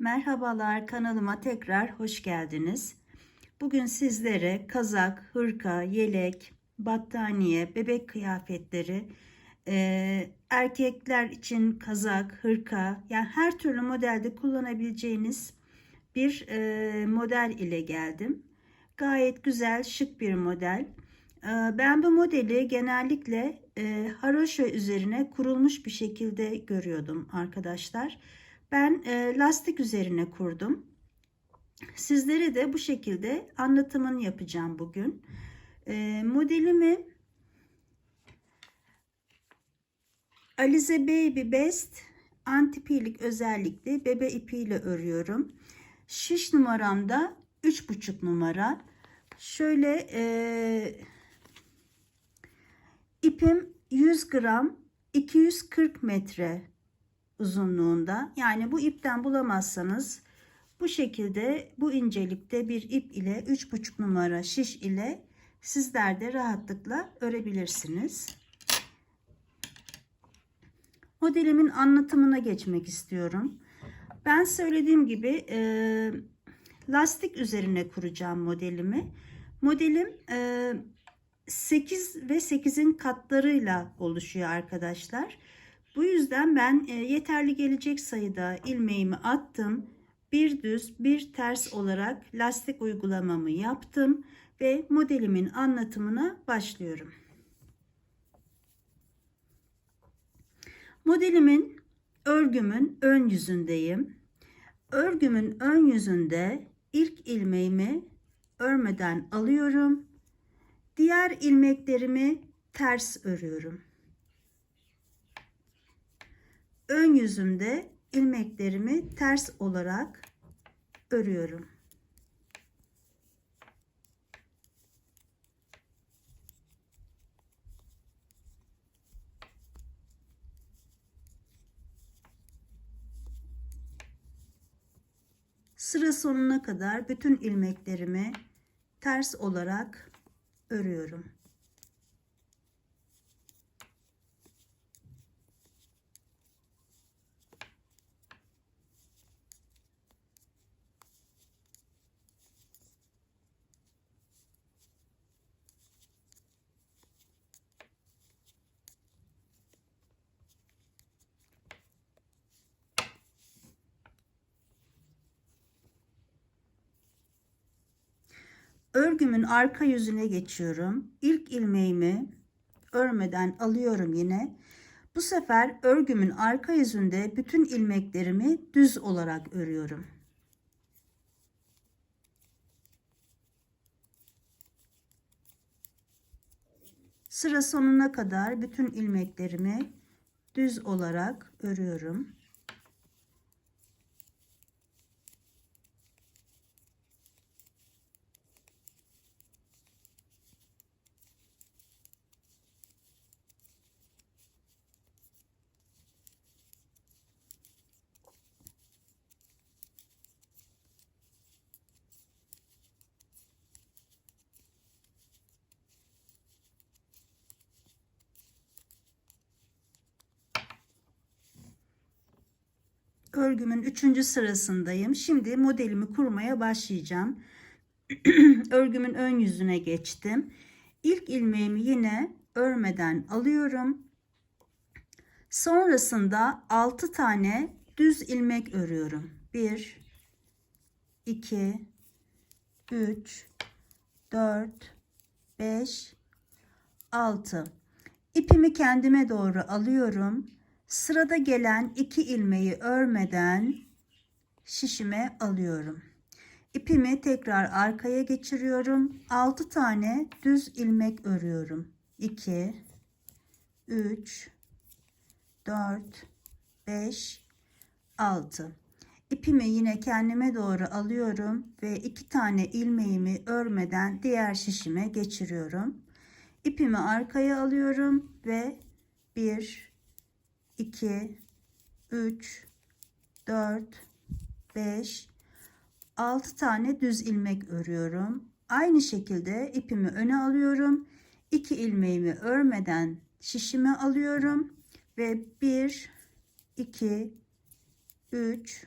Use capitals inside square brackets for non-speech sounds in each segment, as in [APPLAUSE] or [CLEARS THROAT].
Merhabalar kanalıma tekrar hoş geldiniz. Bugün sizlere kazak, hırka, yelek, battaniye, bebek kıyafetleri, e, erkekler için kazak, hırka yani her türlü modelde kullanabileceğiniz bir e, model ile geldim. Gayet güzel, şık bir model. E, ben bu modeli genellikle e, haroşa üzerine kurulmuş bir şekilde görüyordum arkadaşlar. Ben e, lastik üzerine kurdum. Sizlere de bu şekilde anlatımını yapacağım bugün. E, modelimi Alize Baby Best antipilik özellikle bebe ipiyle örüyorum. Şiş numaramda 3,5 numara. Şöyle e, ipim 100 gram 240 metre uzunluğunda. Yani bu ipten bulamazsanız bu şekilde bu incelikte bir ip ile 3,5 numara şiş ile sizler de rahatlıkla örebilirsiniz. Modelimin anlatımına geçmek istiyorum. Ben söylediğim gibi e, lastik üzerine kuracağım modelimi. Modelim e, 8 ve 8'in katlarıyla oluşuyor arkadaşlar. Bu yüzden ben e, yeterli gelecek sayıda ilmeğimi attım. Bir düz bir ters olarak lastik uygulamamı yaptım ve modelimin anlatımına başlıyorum. Modelimin örgümün ön yüzündeyim. Örgümün ön yüzünde ilk ilmeğimi örmeden alıyorum. Diğer ilmeklerimi ters örüyorum. Ön yüzümde ilmeklerimi ters olarak örüyorum. Sıra sonuna kadar bütün ilmeklerimi ters olarak örüyorum. Örgümün arka yüzüne geçiyorum. İlk ilmeğimi örmeden alıyorum yine. Bu sefer örgümün arka yüzünde bütün ilmeklerimi düz olarak örüyorum. Sıra sonuna kadar bütün ilmeklerimi düz olarak örüyorum. Örgümün üçüncü sırasındayım. Şimdi modelimi kurmaya başlayacağım. [CLEARS THROAT] Örgümün ön yüzüne geçtim. İlk ilmeğimi yine örmeden alıyorum. Sonrasında 6 tane düz ilmek örüyorum. 1 2 3 4 5 6 İpimi kendime doğru alıyorum Sırada gelen iki ilmeği örmeden şişime alıyorum. İpimi tekrar arkaya geçiriyorum. 6 tane düz ilmek örüyorum. 2 3 4 5 6 İpimi yine kendime doğru alıyorum ve iki tane ilmeğimi örmeden diğer şişime geçiriyorum. İpimi arkaya alıyorum ve 1 2 3 4 5 6 tane düz ilmek örüyorum. Aynı şekilde ipimi öne alıyorum. 2 ilmeğimi örmeden şişime alıyorum ve 1 2 3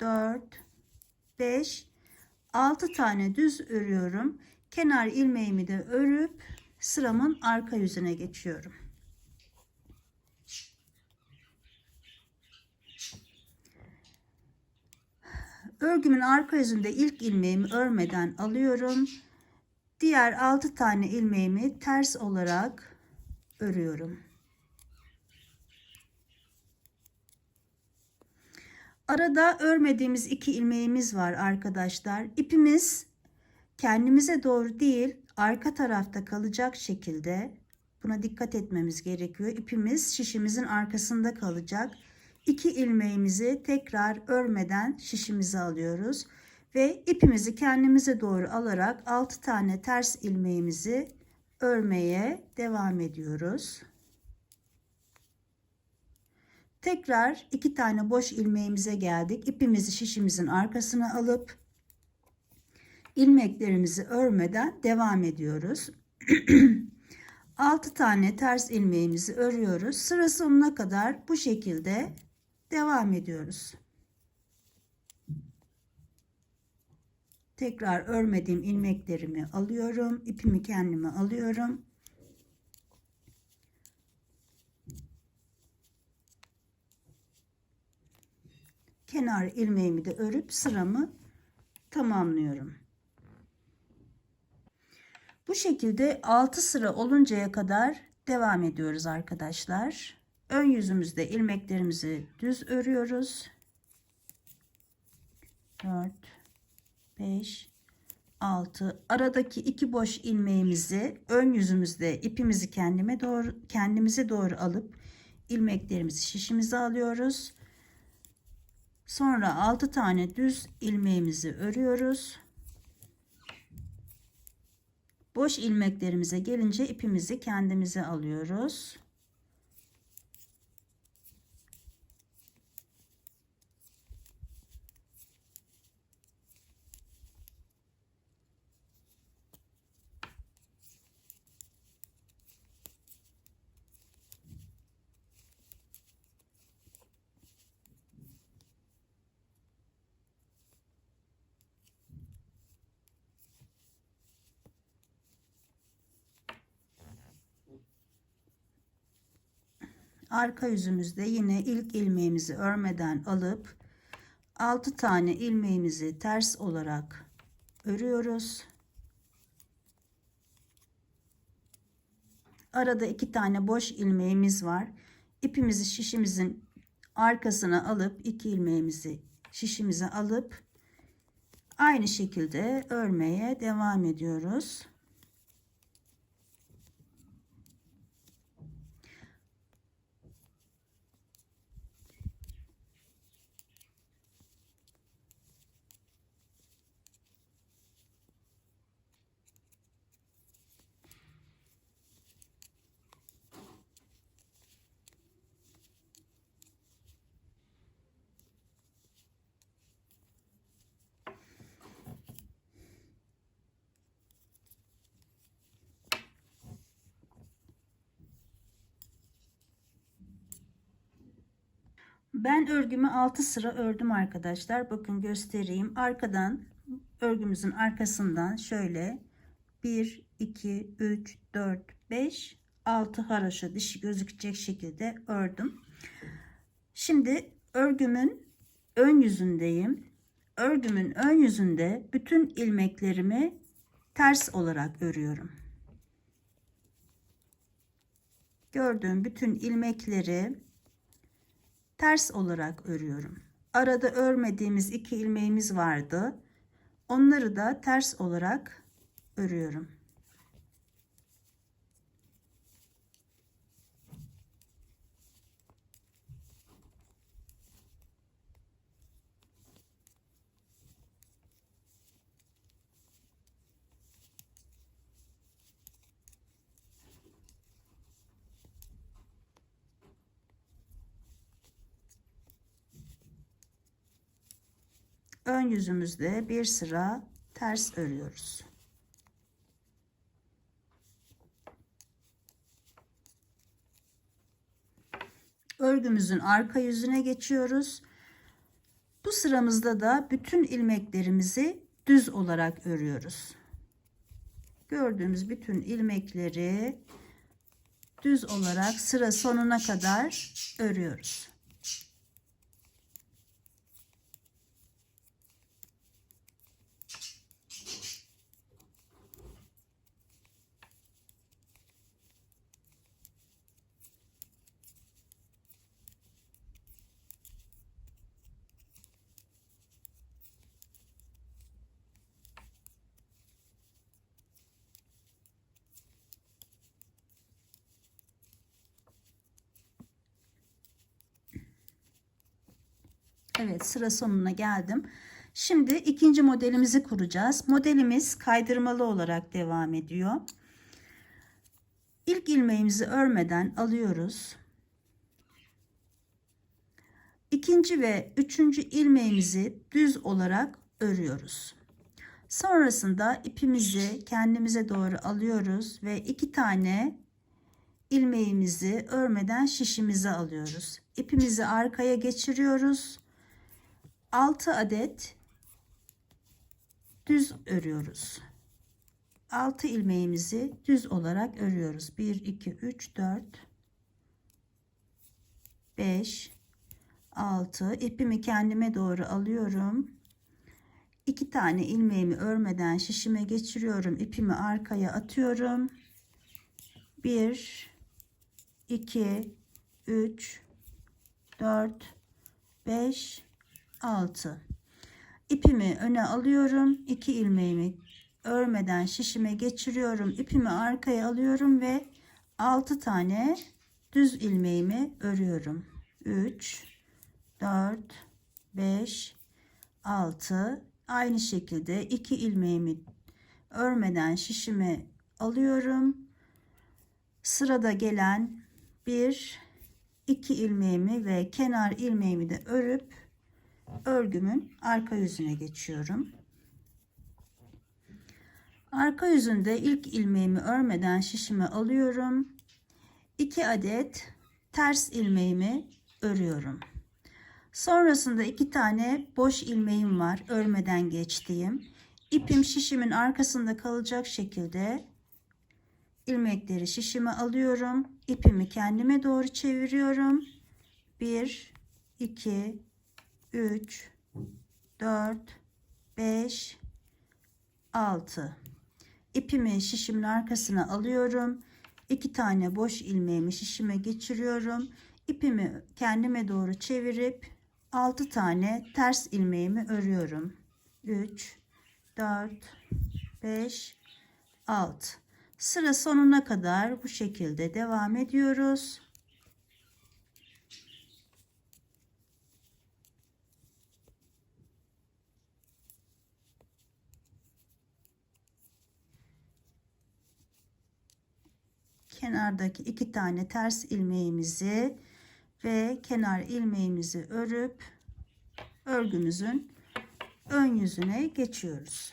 4 5 6 tane düz örüyorum. Kenar ilmeğimi de örüp sıramın arka yüzüne geçiyorum. Örgümün arka yüzünde ilk ilmeğimi örmeden alıyorum. Diğer 6 tane ilmeğimi ters olarak örüyorum. Arada örmediğimiz iki ilmeğimiz var arkadaşlar. İpimiz kendimize doğru değil arka tarafta kalacak şekilde buna dikkat etmemiz gerekiyor. İpimiz şişimizin arkasında kalacak. İki ilmeğimizi tekrar örmeden şişimize alıyoruz ve ipimizi kendimize doğru alarak 6 tane ters ilmeğimizi örmeye devam ediyoruz. Tekrar iki tane boş ilmeğimize geldik. İpimizi şişimizin arkasına alıp ilmeklerimizi örmeden devam ediyoruz. [CLEARS THROAT] 6 tane ters ilmeğimizi örüyoruz. Sıra sonuna kadar bu şekilde devam ediyoruz. Tekrar örmediğim ilmeklerimi alıyorum. ipimi kendime alıyorum. Kenar ilmeğimi de örüp sıramı tamamlıyorum. Bu şekilde 6 sıra oluncaya kadar devam ediyoruz arkadaşlar. Ön yüzümüzde ilmeklerimizi düz örüyoruz. 4 5 6 aradaki iki boş ilmeğimizi ön yüzümüzde ipimizi kendime doğru kendimize doğru alıp ilmeklerimizi şişimize alıyoruz. Sonra 6 tane düz ilmeğimizi örüyoruz. Boş ilmeklerimize gelince ipimizi kendimize alıyoruz. Arka yüzümüzde yine ilk ilmeğimizi örmeden alıp 6 tane ilmeğimizi ters olarak örüyoruz. Arada iki tane boş ilmeğimiz var. İpimizi şişimizin arkasına alıp iki ilmeğimizi şişimize alıp aynı şekilde örmeye devam ediyoruz. Ben örgümü 6 sıra ördüm arkadaşlar. Bakın göstereyim. Arkadan örgümüzün arkasından şöyle 1 2 3 4 5 6 haraşo dişi gözükecek şekilde ördüm. Şimdi örgümün ön yüzündeyim. Örgümün ön yüzünde bütün ilmeklerimi ters olarak örüyorum. Gördüğüm bütün ilmekleri ters olarak örüyorum. Arada örmediğimiz iki ilmeğimiz vardı. Onları da ters olarak örüyorum. ön yüzümüzde bir sıra ters örüyoruz. Örgümüzün arka yüzüne geçiyoruz. Bu sıramızda da bütün ilmeklerimizi düz olarak örüyoruz. Gördüğümüz bütün ilmekleri düz olarak sıra sonuna kadar örüyoruz. Evet sıra sonuna geldim. Şimdi ikinci modelimizi kuracağız. Modelimiz kaydırmalı olarak devam ediyor. İlk ilmeğimizi örmeden alıyoruz. İkinci ve üçüncü ilmeğimizi düz olarak örüyoruz. Sonrasında ipimizi kendimize doğru alıyoruz ve iki tane ilmeğimizi örmeden şişimize alıyoruz. İpimizi arkaya geçiriyoruz. 6 adet düz örüyoruz. 6 ilmeğimizi düz olarak örüyoruz. 1 2 3 4 5 6 ipimi kendime doğru alıyorum. 2 tane ilmeğimi örmeden şişime geçiriyorum. İpimi arkaya atıyorum. 1 2 3 4 5 6 ipimi öne alıyorum. 2 ilmeğimi örmeden şişime geçiriyorum. İpimi arkaya alıyorum ve 6 tane düz ilmeğimi örüyorum. 3 4 5 6 aynı şekilde 2 ilmeğimi örmeden şişime alıyorum. Sırada gelen bir iki ilmeğimi ve kenar ilmeğimi de örüp örgümün arka yüzüne geçiyorum. Arka yüzünde ilk ilmeğimi örmeden şişime alıyorum. 2 adet ters ilmeğimi örüyorum. Sonrasında iki tane boş ilmeğim var örmeden geçtiğim. İpim şişimin arkasında kalacak şekilde ilmekleri şişime alıyorum. İpimi kendime doğru çeviriyorum. 1 2 3 4 5 6 ipimi şişimin arkasına alıyorum. 2 tane boş ilmeğimi şişime geçiriyorum. İpimi kendime doğru çevirip 6 tane ters ilmeğimi örüyorum. 3 4 5 6 sıra sonuna kadar bu şekilde devam ediyoruz. Kenardaki iki tane ters ilmeğimizi ve kenar ilmeğimizi örüp örgümüzün ön yüzüne geçiyoruz.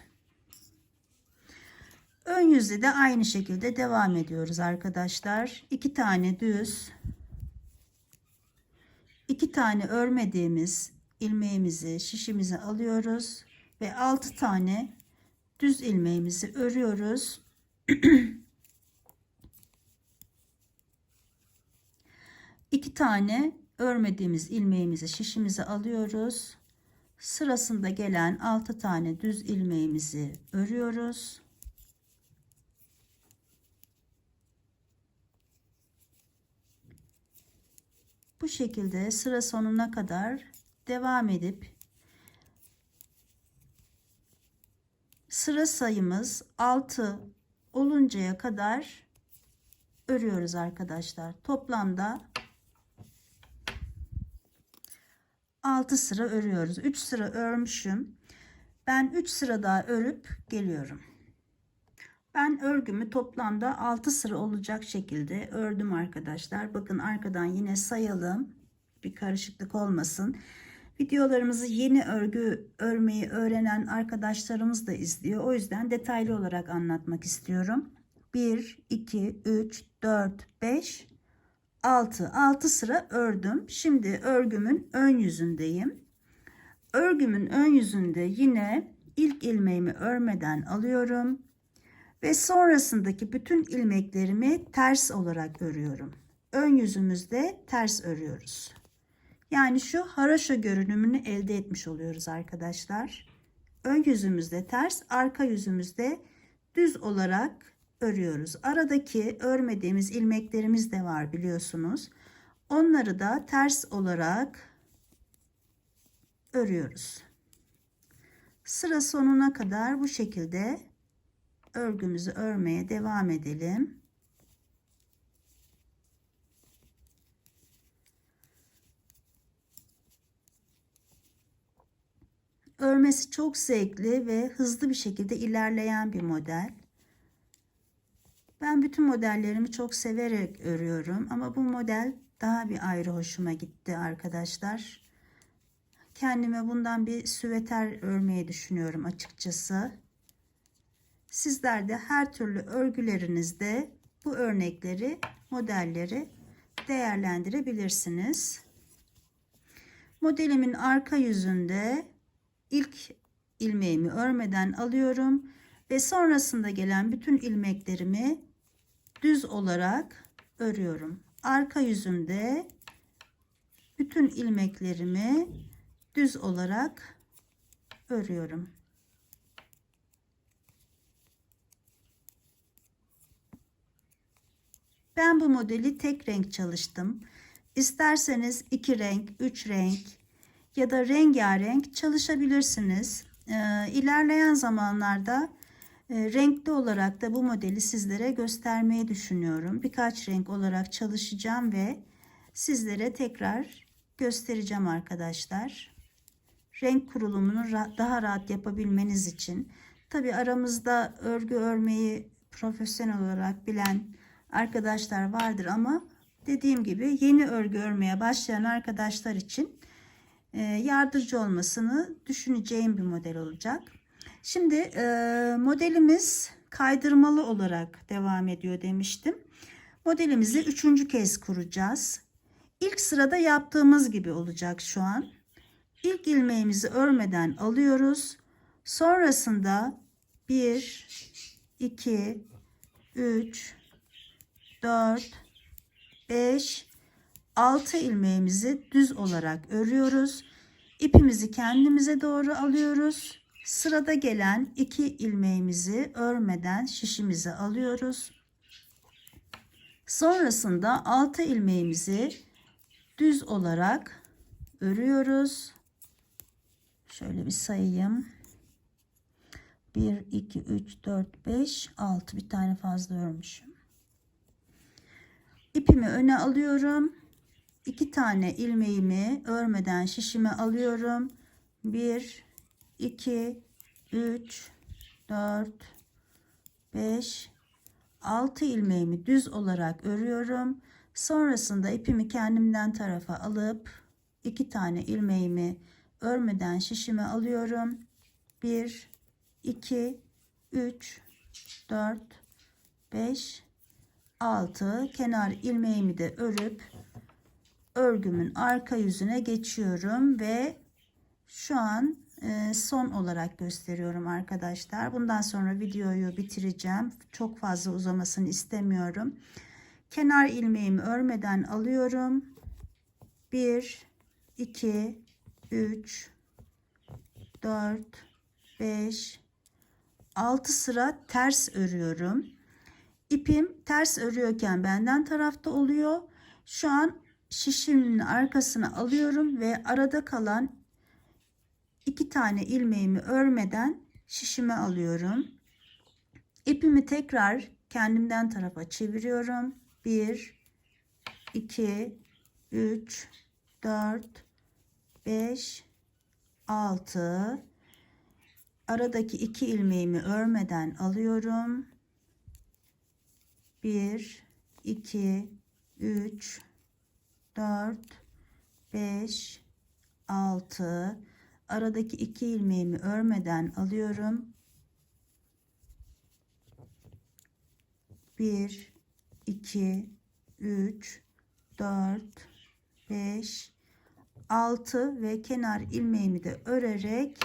Ön yüzde de aynı şekilde devam ediyoruz arkadaşlar. İki tane düz, iki tane örmediğimiz ilmeğimizi şişimize alıyoruz ve altı tane düz ilmeğimizi örüyoruz. [CLEARS THROAT] iki tane örmediğimiz ilmeğimizi şişimize alıyoruz. Sırasında gelen 6 tane düz ilmeğimizi örüyoruz. Bu şekilde sıra sonuna kadar devam edip sıra sayımız 6 oluncaya kadar örüyoruz arkadaşlar. Toplamda 6 sıra örüyoruz. 3 sıra örmüşüm. Ben 3 sıra daha örüp geliyorum. Ben örgümü toplamda 6 sıra olacak şekilde ördüm arkadaşlar. Bakın arkadan yine sayalım. Bir karışıklık olmasın. Videolarımızı yeni örgü örmeyi öğrenen arkadaşlarımız da izliyor. O yüzden detaylı olarak anlatmak istiyorum. 1, 2, 3, 4, 5, 6 6 sıra ördüm. Şimdi örgümün ön yüzündeyim. Örgümün ön yüzünde yine ilk ilmeğimi örmeden alıyorum ve sonrasındaki bütün ilmeklerimi ters olarak örüyorum. Ön yüzümüzde ters örüyoruz. Yani şu haraşo görünümünü elde etmiş oluyoruz arkadaşlar. Ön yüzümüzde ters, arka yüzümüzde düz olarak örüyoruz. Aradaki örmediğimiz ilmeklerimiz de var biliyorsunuz. Onları da ters olarak örüyoruz. Sıra sonuna kadar bu şekilde örgümüzü örmeye devam edelim. Örmesi çok zevkli ve hızlı bir şekilde ilerleyen bir model. Bütün modellerimi çok severek örüyorum ama bu model daha bir ayrı hoşuma gitti arkadaşlar. Kendime bundan bir süveter örmeyi düşünüyorum açıkçası. Sizler de her türlü örgülerinizde bu örnekleri, modelleri değerlendirebilirsiniz. Modelimin arka yüzünde ilk ilmeğimi örmeden alıyorum ve sonrasında gelen bütün ilmeklerimi düz olarak örüyorum. Arka yüzünde bütün ilmeklerimi düz olarak örüyorum. Ben bu modeli tek renk çalıştım. İsterseniz iki renk, üç renk ya da rengarenk çalışabilirsiniz. Ee, ilerleyen zamanlarda e, renkli olarak da bu modeli sizlere göstermeyi düşünüyorum. Birkaç renk olarak çalışacağım ve sizlere tekrar göstereceğim arkadaşlar. Renk kurulumunu daha rahat yapabilmeniz için. Tabi aramızda örgü örmeyi profesyonel olarak bilen arkadaşlar vardır ama dediğim gibi yeni örgü örmeye başlayan arkadaşlar için e, yardımcı olmasını düşüneceğim bir model olacak. Şimdi e, modelimiz kaydırmalı olarak devam ediyor demiştim. Modelimizi üçüncü kez kuracağız. İlk sırada yaptığımız gibi olacak şu an. İlk ilmeğimizi örmeden alıyoruz. Sonrasında 1, 2, 3, 4, 5, 6 ilmeğimizi düz olarak örüyoruz. İpimizi kendimize doğru alıyoruz. Sırada gelen iki ilmeğimizi örmeden şişimize alıyoruz. Sonrasında 6 ilmeğimizi düz olarak örüyoruz. Şöyle bir sayayım. 1, 2, 3, 4, 5, 6 bir tane fazla örmüşüm. İpimi öne alıyorum. 2 tane ilmeğimi örmeden şişime alıyorum. 1, 2, 3, 4, 5, 6 ilmeğimi düz olarak örüyorum. Sonrasında ipimi kendimden tarafa alıp 2 tane ilmeğimi örmeden şişime alıyorum. 1, 2, 3, 4, 5, 6 kenar ilmeğimi de örüp örgümün arka yüzüne geçiyorum ve şu an son olarak gösteriyorum arkadaşlar. Bundan sonra videoyu bitireceğim. Çok fazla uzamasını istemiyorum. Kenar ilmeğimi örmeden alıyorum. 1 2 3 4 5 6 sıra ters örüyorum. İpim ters örüyorken benden tarafta oluyor. Şu an şişimin arkasına alıyorum ve arada kalan iki tane ilmeğimi örmeden şişime alıyorum. İpimi tekrar kendimden tarafa çeviriyorum. 1 2 3 4 5 6 aradaki iki ilmeğimi örmeden alıyorum. 1 2 3 4 5 6 aradaki iki ilmeğimi örmeden alıyorum. 1 2 3 4 5 6 ve kenar ilmeğimi de örerek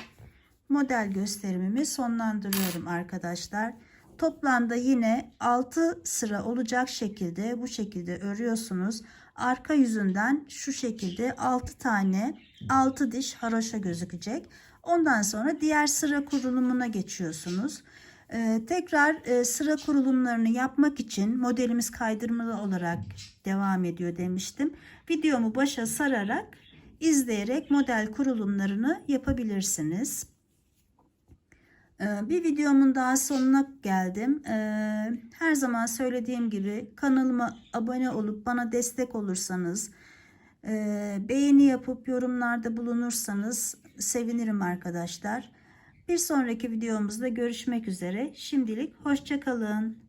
model gösterimimi sonlandırıyorum arkadaşlar. Toplamda yine 6 sıra olacak şekilde bu şekilde örüyorsunuz. Arka yüzünden şu şekilde 6 tane 6 diş haroşa gözükecek. Ondan sonra diğer sıra kurulumuna geçiyorsunuz. Ee, tekrar e, sıra kurulumlarını yapmak için modelimiz kaydırmalı olarak devam ediyor demiştim. Videomu başa sararak izleyerek model kurulumlarını yapabilirsiniz. Ee, Bir videomun daha sonuna geldim. Ee, Her zaman söylediğim gibi kanalıma abone olup bana destek olursanız, e, beğeni yapıp yorumlarda bulunursanız sevinirim arkadaşlar. Bir sonraki videomuzda görüşmek üzere. Şimdilik hoşçakalın.